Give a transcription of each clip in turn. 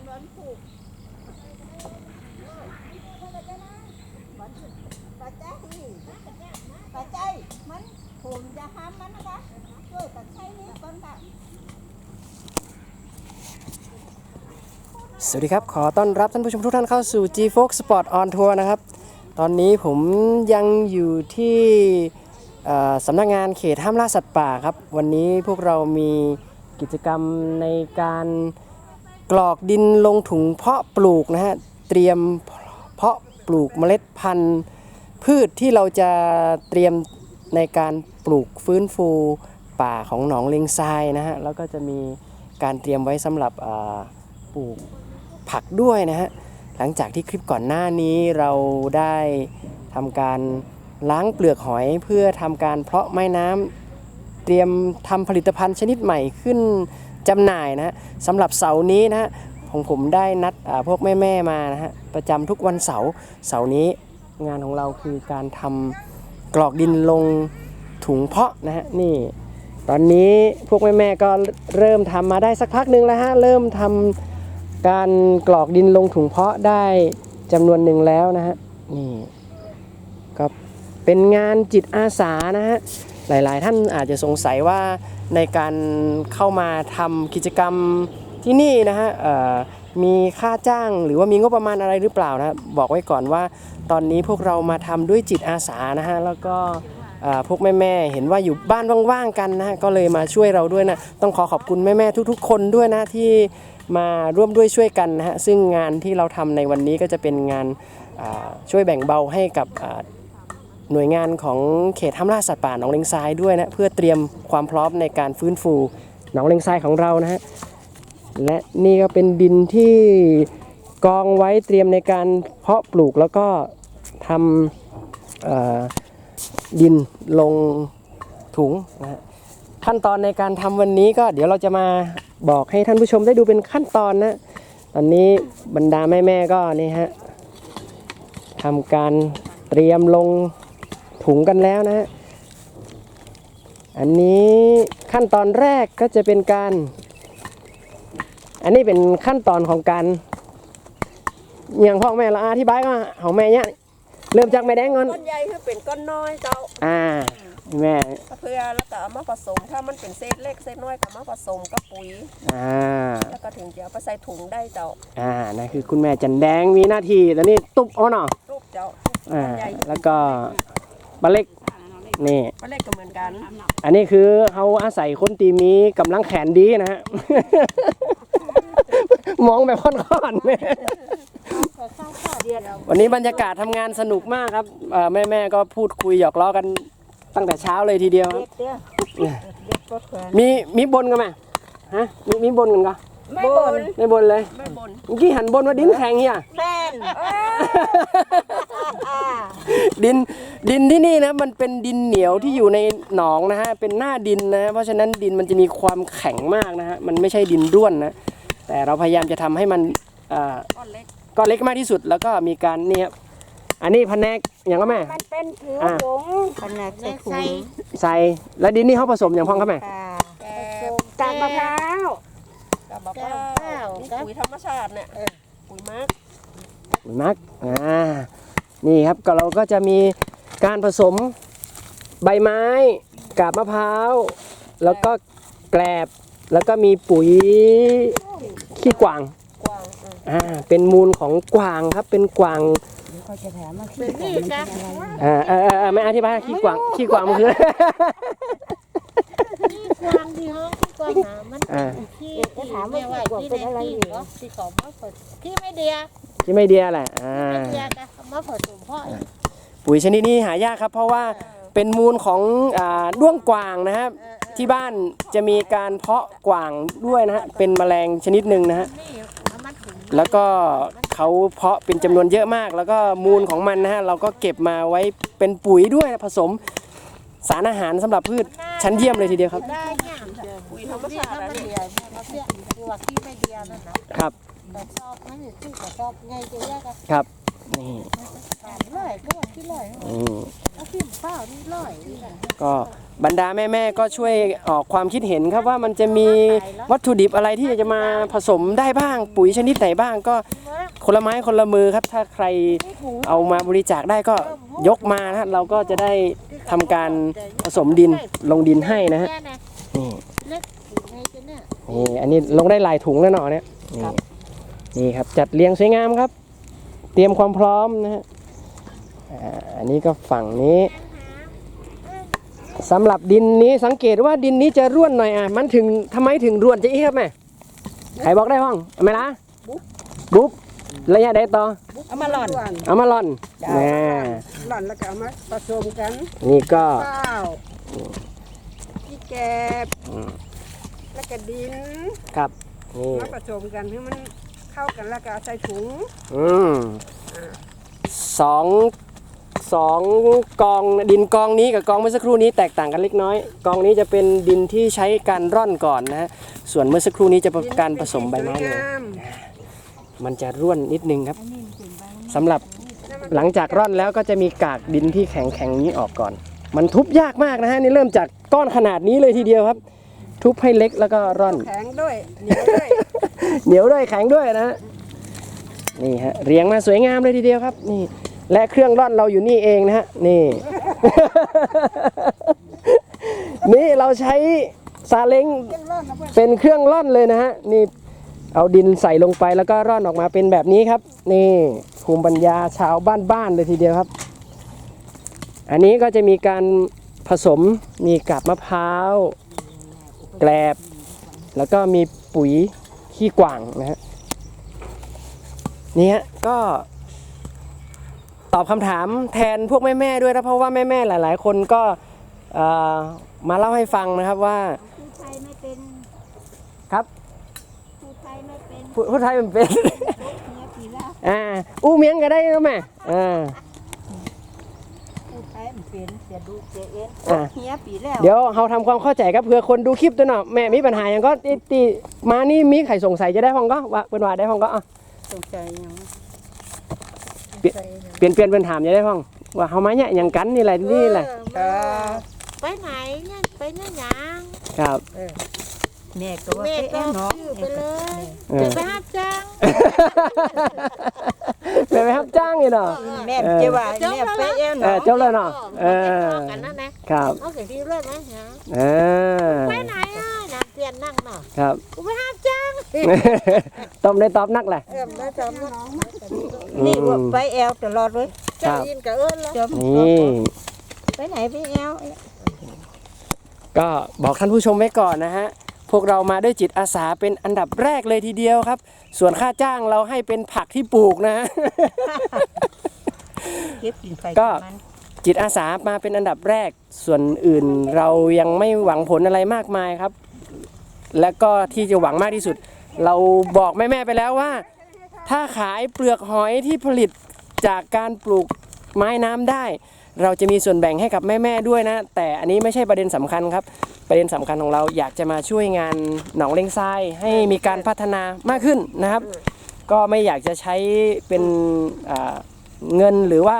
นวันผูกปาใจปาใจมันผมจะห้ามมันนะคะช่วยตัดใช้นี้ก่อนค่ะสวัสดีครับ ขอต้อนรับท่านผู้ชมทุกท่านเข้าสู่ G Fox Sport on Tour นะครับ ตอนนี้ผมยังอยู่ที่สำนักงานเขตห้ามล่าสัตว์ป่าครับ วันนี้พวกเรามีกิจกรรมในการ กรอกดินลงถุงเพาะปลูกนะฮะเตรียมเพาะปลูกเมล็ดพันธุ์ พืชที่เราจะเตรียมในการปลูกฟื้นฟูป่าของหนองเลงทรายนะฮะแล้วก็จะมีการเตรียมไว้สำหรับปลูกผักด้วยนะฮะหลังจากที่คลิปก่อนหน้านี้เราได้ทำการล้างเปลือกหอยเพื่อทำการเพาะไม้น้ำเตรียมทำผลิตภัณฑ์ชนิดใหม่ขึ้น จำหน่ายนะฮะสำหรับเสาร์นี้นะฮะของผมได้นัดอ่าพวกแม่ๆมานะฮะประจำทุกวันเสาร์เสาร์นี้งานของเราคือการทำกรอกดินลงถุงเพาะนะฮะนี่ ตอนนี้พวกแม่ๆก็เริ่มทำมาได้สักพักหนึ่งแล้วฮะเริ่มทำการกรอกดินลงถุงเพาะได้จำนวนหนึ่งแล้วนะฮะนี่ก็เป็นงานจิตอาสานะฮะ หลาย ๆ ท่านอาจจะสงสัยว่าในการเข้ามาทำกิจกรรมที่นี่นะฮะมีค่าจ้างหรือว่ามีงบประมาณอะไรหรือเปล่านะบอกไว้ก่อนว่าตอนนี้พวกเรามาทำด้วยจิตอาสานะฮะแล้วก็พวกแม่ๆเห็นว่าอยู่บ้านว่างๆกันนะฮะก็เลยมาช่วยเราด้วยนะต้องขอขอบคุณแม่ๆทุกๆ คนด้วยนะที่มาร่วมด้วยช่วยกันนะฮะซึ่งงานที่เราทำในวันนี้ก็จะเป็นงานช่วยแบ่งเบาให้กับ หน่วยงานของเขตห้ามล่าสัตว์ป่าหนองเลงทรายด้วยนะเพื่อเตรียมความพร้อมในการฟื้นฟูหนองเลงทรายของเรานะฮะและนี่ก็เป็นดินที่กองไว้เตรียมในการเพาะปลูกแล้วก็ทำดินลงถุงนะฮะขั้นตอนในการทำวันนี้ก็เดี๋ยวเราจะมาบอกให้ท่านผู้ชมได้ดูเป็นขั้นตอนนะตอนนี้บรรดาแม่ๆก็นี่ฮะทำการเตรียมลง ถุงกันแล้วนะฮะ อันนี้ขั้นตอนแรกก็จะเป็นการ อันนี้เป็นขั้นตอนของการอย่างพ่อแม่เราอธิบายก็ของแม่เนี่ยเริ่มจากแม่แดงก่อนก้อนใหญ่คือเป็นก้อนน้อยเจ้า อ่าแม่เพื่อแล้วก็เอามาผสมถ้ามันเป็นเศษเล็กเศษน้อยก็เอามาผสมกับปุ๋ยอ่าแล้วก็ถึงจะเอาไปใส่ถุงได้เจ้าอ่านั่นคือคุณแม่จันแดงมีหน้าที่ตอนนี้ตุบเอาเนาะรูปเจ้าอ่าแล้วก็ ปลาเล็กนี่มันเล็กก็เหมือนกัน อันนี้คือเขาอาศัยคนตีมีกำลังแขนดีนะฮะ มองแบบค่อนๆเนี่ยวันนี้บรรยากาศทำงานสนุกมากครับแม่แม่ๆก็พูดคุยหยอกล้อกันตั้งแต่เช้าเลยทีเดียวครับเด็กเตี้ยเด็กก็แขวนมีมีบนกันไหมฮะมีมีบนกันก็ไม่บนไม่บนเลยไม่บนเมื่อกี้หันบนว่าดินแข็งเฮียแม่นดิน ดินที่นี่นะมันเป็นดินเหนียวที่อยู่ในหนองนะฮะเป็นหน้าดินนะฮะเพราะฉะนั้นดินมันจะมีความแข็งมากนะฮะมันไม่ใช่ดินร่วนนะ แต่เราพยายามจะทำให้มันอ่าก้อนเล็กก้อนเล็กมากที่สุดแล้วก็มีการเนี่ยอันนี้แผนกอย่างก็แม่มันเป็นผิวอ่าผงขนาดใส่ถุงใส่แล้วดินนี่เขาผสมอย่างพ้องครับแม่แกบกาบมะพร้าวกาบมะพร้าวนี่ปุ๋ยธรรมชาติเนี่ยปุ๋ยมักปุ๋ยมักอ่านี่ครับก็เราก็จะมี การผสมใบไม้กาบมะพร้าว แล้วก็แกลบแล้วก็มีปุ๋ยขี้กวางกว้างเอออ่าเป็นมูลของกวางครับเป็นกวางเป็นนี่นะอ่าเออเออเออไม่อธิบายขี้กวางขี้กวางมันคืออะไรกวางที่ห้องที่กวางหามันอ่าที่ที่แม่ว่าที่ไหนที่เหรอที่เขามาผสมที่ไม่เดียที่ไม่เดียแหละอ่าไม่เดียกันมาผสมเพราะ ปุ๋ยชนิดนี้หายากครับ เพราะว่าเป็นมูลของอ่าด้วงกวางนะครับ ที่บ้านจะมีการเพาะกวางด้วยนะฮะเป็นแมลงชนิดหนึ่งนะฮะนี่มันถึงแล้วก็เขาเพาะเป็นจำนวนเยอะมาก แล้วก็มูลของมันนะฮะเราก็เก็บมาไว้เป็นปุ๋ยด้วยผสม สารอาหารสำหรับพืชชั้นเยี่ยมเลยทีเดียวครับได้เนี่ยปุ๋ยธรรมที่ชาติถ้าอันไม่นี้เดียเขาเรียกคือว่าที่ไม่เดียนั่นนะครับ แต่ชอบนั่นอยู่ที่แต่ชอบไงจะแยกกันครับ นี่ร้อยก็ที่ร้อยอืมเอาขึ้นเปล่านี่ร้อยนี่แหละก็บรรดาแม่ๆก็ช่วยออกความคิดเห็นครับว่ามันจะมีวัตถุดิบอะไรที่จะมาผสมได้บ้าง ปุ๋ยชนิดไหนบ้างก็คนละไม้คนละมือครับ ถ้าใครเอามาบริจาคได้ก็ยกมานะเราก็จะได้ทำการผสมดินลงดินให้นะฮะแค่นะนี่ เล็กไงจะเนี่ย นี่อันนี้ลงได้หลายถุงแล้วเนาะเนี่ยนี่นี่ครับจัดเรียงสวยงามครับ เตรียมความพร้อมนะฮะอ่าอันนี้ก็ฝั่งนี้สำหรับดินนี้สังเกตว่าดินนี้จะร่วนหน่อยอะมันถึงทำไมถึงร่วนจะอีครับแม่ใครบอกได้ห้องไหมล่ะบุ๊บระยะใดต่อเอามาหล่อนเอามาล่อนแน่หล่อนแล้วก็เอามาผสมกัน นี่ก็ข้าวที่แกบอืมแล้วก็ดินครับนี่มาผสมกันให้มัน เข้ากันแล้วก็ใส่ถุงอืมสองสองกองดินกองนี้กับกองเมื่อสักครู่นี้แตกต่างกันเล็กน้อย กองนี้จะเป็นดินที่ใช้การร่อนก่อนนะฮะส่วนเมื่อสักครู่นี้จะเป็นการผสมใบไม้เลยมันจะร่วนนิดนึงครับสำหรับหลังจากร่อนแล้วก็จะมีกากดินที่แข็งแข็งๆนี้ออกก่อน มันทุบยากมากนะฮะนี่เริ่มจากก้อนขนาดนี้เลยทีเดียวครับ ทุบให้เล็กแล้วก็ร่อน แข็งด้วยเหนียวด้วยเหนียวด้วยแข็งด้วยนะฮะนี่ฮะเรียงมาสวยงามเลยทีเดียวครับ นี่ และเครื่องร่อนเราอยู่นี่เองนะฮะนี่ นี่เราใช้ซาเล้งเป็นเครื่องร่อนเลยนะฮะนี่เอาดินใส่ลงไปแล้วก็ร่อนออกมาเป็นแบบนี้ครับ นี่ภูมิปัญญาชาวบ้านๆเลยทีเดียวครับ อันนี้ก็จะมีการผสมมีกาบมะพร้าว แกลบ แล้วก็มีปุ๋ยขี้กวางนะฮะนี่ฮะก็ตอบคำถามแทนพวกแม่ๆด้วยนะเพราะว่าแม่ๆหลาย ๆ คนก็เอ่อมาเล่าให้ฟังนะครับว่าผู้ไทยไม่เป็นครับผู้ไทยไม่เป็นผู้ผู้ไทยมันเป็นเนี้ยปีละอ่าอู้เมียงก็ได้นะแม่อ่าผู้ไทยมัน เป็นเสียดูเสียเอ็นอะเนี้ยปีแล้วเดี๋ยวเราทำความเข้าใจครับเผื่อคนดูคลิปตัวเนาะแม่มีปัญหาอย่างก็ติติมานี่มีใครสงสัยจะได้ห้องก็ว่าเป็นว่าได้ห้องก็อะสงสัยยังเปลี่ยนเปลี่ยนเปลี่ยนเป็นถามจะได้ห้องว่าเขามาเนี่ยอย่างกันนี่แหละนี่แหละเออไปไหนเนี่ยไปเนี่ยหยังครับแม่ก็ว่าแม่ไปก็เอ็นเนาะชื่อไปเลยเออไปห้าจ้าง แม่ไปรับจ้างนี่เนาะ แม่จะว่าแม่ไปเอ็นเออเนาะจบแล้วเนาะเออกันนั่นนะครับเอาเสียทีเลิกไหมฮะเออไปไหนอะนักเรียนนั่งเนาะครับกูไปห้าจ้างต้มได้ตอบนักแหละเออมาจำนะนี่ว่าไปแอลตลอดเลยเจ้ายินกับเอิญแล้วจมนี่ไปไหนไปแอลก็บอกท่านผู้ชมไว้ก่อนนะฮะ พวกเรามาด้วยจิตอาสาเป็นอันดับแรกเลยทีเดียวครับ ส่วนค่าจ้างเราให้เป็นผักที่ปลูกนะฮะเก็บกินไปก็ มันจิตอาสามาเป็นอันดับแรก ส่วนอื่นเรายังไม่หวังผลอะไรมากมายครับ และก็ที่จะหวังมากที่สุด เราบอกแม่ ๆ ไปแล้วว่า ถ้าขายเปลือกหอยที่ผลิตจากการปลูกไม้น้ำได้ เราจะมีส่วนแบ่งให้กับแม่ ๆ ด้วยนะ แต่อันนี้ไม่ใช่ประเด็นสำคัญครับ ประเด็นสำคัญของเราอยากจะมาช่วยงานหนองเลงทรายให้มีการพัฒนามากขึ้นนะครับ ก็ไม่อยากจะใช้เป็นอ่าเงินหรือว่า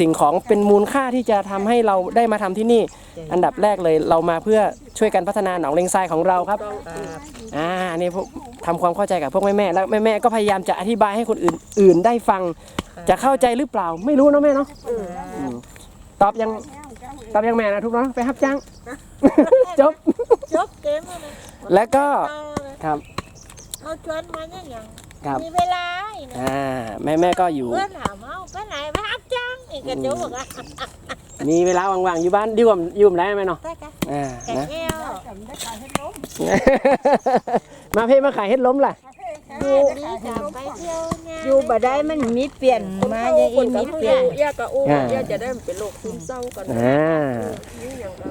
สิ่งของเป็นมูลค่าที่จะทำให้เราได้มาทำที่นี่ อันดับแรกเลยเรามาเพื่อช่วยกันพัฒนาหนองเลงทรายของเราครับอ่านี่พวกทำความเข้าใจกับพวกแม่ๆแล้วแม่ๆก็พยายามจะอธิบายให้คนอื่นอื่นได้ฟัง จะเข้าใจหรือเปล่าไม่รู้เนอะแม่เนาะมตอบยังตอบยังแม่นะทุกเนาะไปฮับจ้าง จบ จบเกมแล้วนะแล้วก็เอาเลยครับเอาชวนมาเนี่ยอย่างครับมีเวลาอีกนะอ่าแม่แม่ๆก็อยู่ เพื่อนถามเอาไปไหนไปห้าจ้างอีกกระจุกบอกว่ามีเวลาว่างๆอยู่บ้านดีกว่าอยู่ผมได้ไหมเนาะได้กะอ่าแก่นะ แก้ว มาเพ่มาขายเฮ็ดล้มล่ะ ดูดีจับไปเที่ยวเนี่ยอยู่บ่ได้มันมีเปลี่ยนมาอย่างอีมีเปลี่ยนย่ากับอู้อ่าย่าจะได้เป็นโรคซึมเศร้ากันอ่า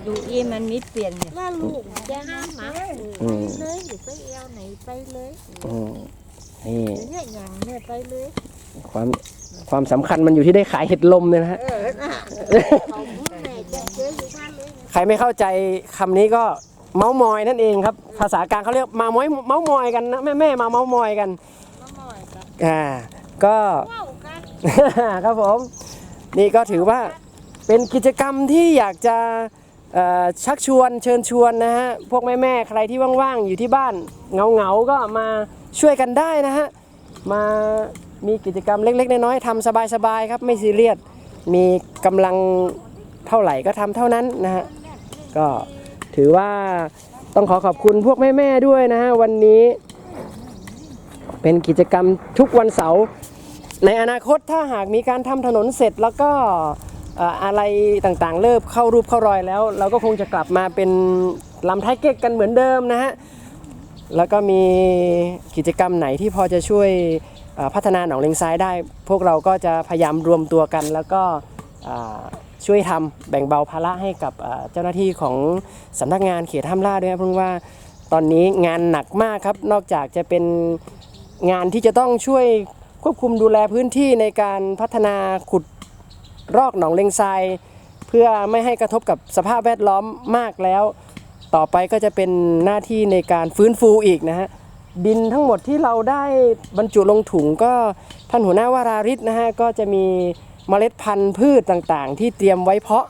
อยู่อีมันมีเปลี่ยนเนี่ยว่าลูกจะห้ามหมาอืมเลยหรือไปเอวไหนไปเลยอืมนี่หรือเนี่ยอย่างเนี่ยไปเลยความความสำคัญมันอยู่ที่ได้ขายเห็ดลมเนี่ยนะฮะเขาแม่จะเจออยู่บ้านเลยใครไม่เข้าใจคำนี้ก็ เมาส์มอยนั่นเองครับ ภาษากลางเขาเรียกมามอยเมาส์มอยกันนะแม่แม่ๆมาเมาส์มอยกันมาหน่อยกันอ่าก็ ว้าวกัน ครับผม นี่ก็ถือว่าเป็นกิจกรรมที่อยากจะเอ่อชักชวนเชิญชวนนะฮะ พวกแม่ๆใครที่ว่างๆ อยู่ที่บ้านเหงาๆ ก็มาช่วยกันได้นะฮะ มามีกิจกรรมเล็กๆ น้อยๆทำสบายๆ ครับไม่ซีเรียสมีกำลังเท่าไหร่ก็ทำเท่านั้นนะฮะ ก็ ถือว่าต้องขอขอบคุณพวกแม่ๆด้วยนะฮะวันนี้ เป็นกิจกรรมทุกวันเสาร์ในอนาคตถ้าหากมีการทำถนนเสร็จแล้วก็เอ่อะไรต่างๆ เริ่มเข้ารูปเข้ารอยแล้ว เราก็คงจะกลับมาเป็นลำไทยเก๊กกันเหมือนเดิมนะฮะแล้วก็มีกิจกรรมไหนที่พอจะช่วยพัฒนาหนองเลงซ้ายได้ พวกเราก็จะพยายามรวมตัวกันแล้วก็ ช่วยทำแบ่งเบาภาระให้กับเจ้าหน้าที่ของสำนักงานเขตห้ามล่าด้วยนะเพราะว่าตอนนี้งานหนักมากครับ นอกจากจะเป็นงานที่จะต้องช่วยควบคุมดูแลพื้นที่ในการพัฒนาขุดรอกหนองเลงทราย เพื่อไม่ให้กระทบกับสภาพแวดล้อมมากแล้ว ต่อไปก็จะเป็นหน้าที่ในการฟื้นฟูอีกนะฮะดินทั้งหมดที่เราได้บรรจุลงถุงก็ท่านหัวหน้าวาราริศนะฮะก็จะมี เมล็ดพันธุ์พืชต่างๆ ที่เตรียมไว้เพาะ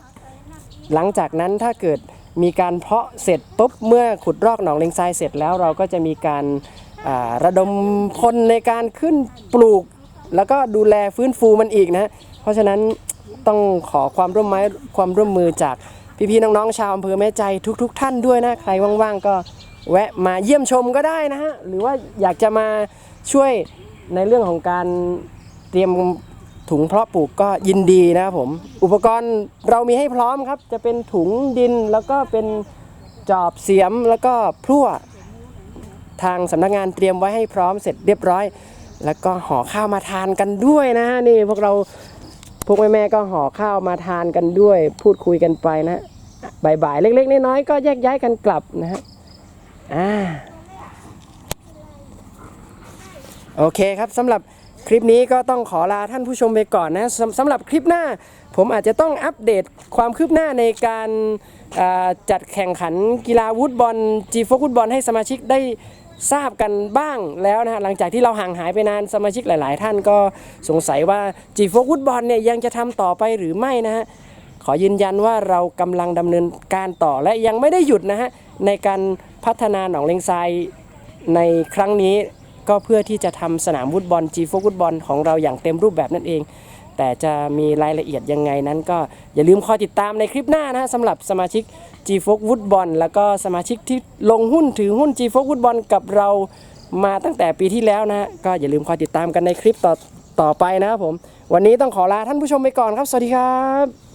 หลังจากนั้นถ้าเกิดมีการเพาะเสร็จปุ๊บเมื่อขุดรอกหนองเลงทรายเสร็จแล้วเราก็จะมีการาระดมพลในการขึ้นปลูก แล้วก็ดูแลฟื้นฟูมันอีกนะ เพราะฉะนั้นต้องขอความร่วมไม้ความร่วมมือจากพี่ๆน้องๆชาวอำเภอแม่ใจทุกๆท่านด้วยนะ ใครว่างๆก็แวะมาเยี่ยมชมก็ได้นะฮะ หรือว่าอยากจะมาช่วยในเรื่องของการเตรียม ถุงเพาะปลูกก็ยินดีนะครับผม อุปกรณ์เรามีให้พร้อมครับ จะเป็นถุงดินแล้วก็เป็นจอบเสียมแล้วก็พลั่วทางสำนักงานเตรียมไว้ให้พร้อมเสร็จเรียบร้อย แล้วก็ห่อข้าวมาทานกันด้วยนะฮะนี่พวกเราพวกแม่ๆก็ห่อข้าวมาทานกันด้วย พูดคุยกันไปนะบ่ายๆเล็ก ๆ น้อยๆก็แยกย้ายกันกลับนะฮะอ่าโอเคครับสำหรับ คลิปนี้ก็ต้องขอลาท่านผู้ชมไปก่อนนะสำสำหรับคลิปหน้า ผมอาจจะต้องอัปเดตความคืบหน้าในการอ่าจัดแข่งขันกีฬาวูดบอลจีโฟกุตบอลให้สมาชิกได้ทราบกันบ้างแล้วนะฮะหลังจากที่เราห่างหายไปนานสมาชิกหลาย ๆ ท่านก็สงสัยว่าจีโฟกุตบอลเนี่ยยังจะทำต่อไปหรือไม่นะฮะ ขอยืนยันว่าเรากำลังดำเนินการต่อและยังไม่ได้หยุดนะฮะ ในการพัฒนาหนองเลงทรายในครั้งนี้ ก็เพื่อที่จะทำสนามฟุตบอล G4 ฟุตบอลของเราอย่างเต็มรูปแบบนั่นเอง แต่จะมีรายละเอียดยังไงนั้น ก็อย่าลืมคอยติดตามในคลิปหน้านะฮะสำหรับสมาชิก G4 ฟุตบอลแล้วก็สมาชิกที่ลงหุ้นถือหุ้น G4 ฟุตบอลกับเรามาตั้งแต่ปีที่แล้วนะฮะก็อย่าลืมคอยติดตามกันในคลิปต่อต่อไปนะครับผม วันนี้ต้องขอลาท่านผู้ชมไปก่อนครับ สวัสดีครับ